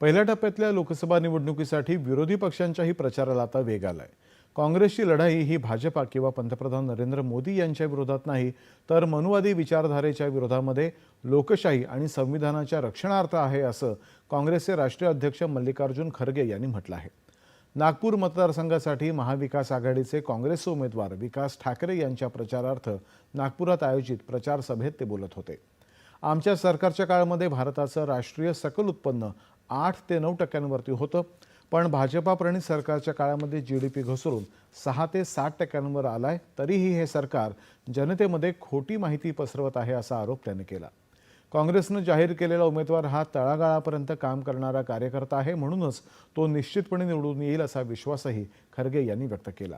पहिल्या टप्प्यातल्या लोकसभा निवडणुकीसाठी विरोधी पक्षांच्याही प्रचाराला आता वेग आलाय. काँग्रेसची लढाई ही भाजपा किंवा पंतप्रधान नरेंद्र मोदी यांच्या विरोधात नाही तर मनुवादी विचारधारेच्या विरोधामध्ये लोकशाही आणि संविधानाच्या रक्षणार्थ आहे असं काँग्रेसचे राष्ट्रीय अध्यक्ष मल्लिकार्जुन खरगे यांनी म्हटलं आहे. नागपूर मतदारसंघासाठी महाविकास आघाडीचे काँग्रेसचे उमेदवार विकास ठाकरे यांच्या प्रचारार्थ नागपुरात आयोजित प्रचार सभेत ते बोलत होते. आमच्या सरकारच्या काळामध्ये भारताचं राष्ट्रीय सकल उत्पन्न आठ ते नऊ टक्क्यांवरती होतं. पण भाजपाप्रणित सरकारच्या काळामध्ये जी डी पी घसरून सहा ते सात टक्क्यांवर आलाय तरीही हे सरकार जनतेमध्ये खोटी माहिती पसरवत आहे असा आरोप त्यांनी केला. काँग्रेसनं जाहीर केलेला उमेदवार हा तळागाळापर्यंत काम करणारा कार्यकर्ता आहे म्हणूनच तो निश्चितपणे निवडून येईल असा विश्वासही खरगे यांनी व्यक्त केला.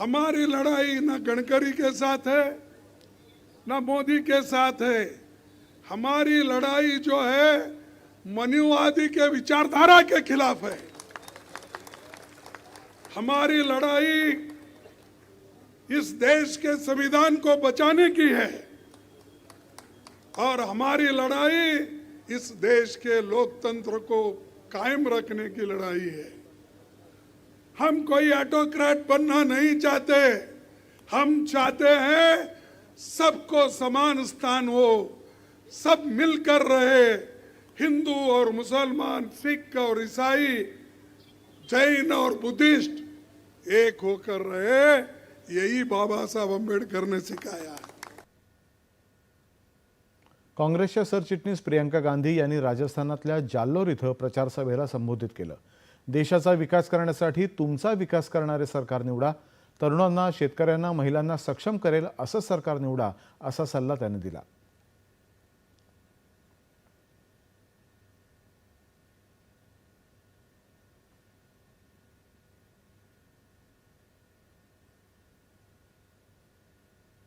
हमारी लड़ाई ना गडकरी के साथ है न मोदी के साथ है। हमारी लड़ाई जो है, मनुवादी के विचारधारा के खिलाफ है। हमारी लड़ाई इस देश के संविधान को बचाने की है। और हमारी लड़ाई इस देश के लोकतंत्र को कायम रखने की लड़ाई है। हम कोई ऑटोक्रेट बनना नहीं चाहते। हम चाहते हैं सबको समान स्थान हो सब मिलकर रहे हिंदू और मुसलमान सिख और ईसाई जैन और बुद्धिस्ट एक होकर रहे यही बाबा साहब अम्बेडकर ने सिखाया काँग्रेसच्या सरचिटणीस प्रियंका गांधी यांनी राजस्थानातल्या जाल्लोर इथं प्रचारसभेला संबोधित केलं. देशाचा विकास करण्यासाठी तुमचा विकास करणारे सरकार निवडा तरुणांना शेतकऱ्यांना महिलांना सक्षम करेल असं सरकार निवडा असा सल्ला त्यांनी दिला.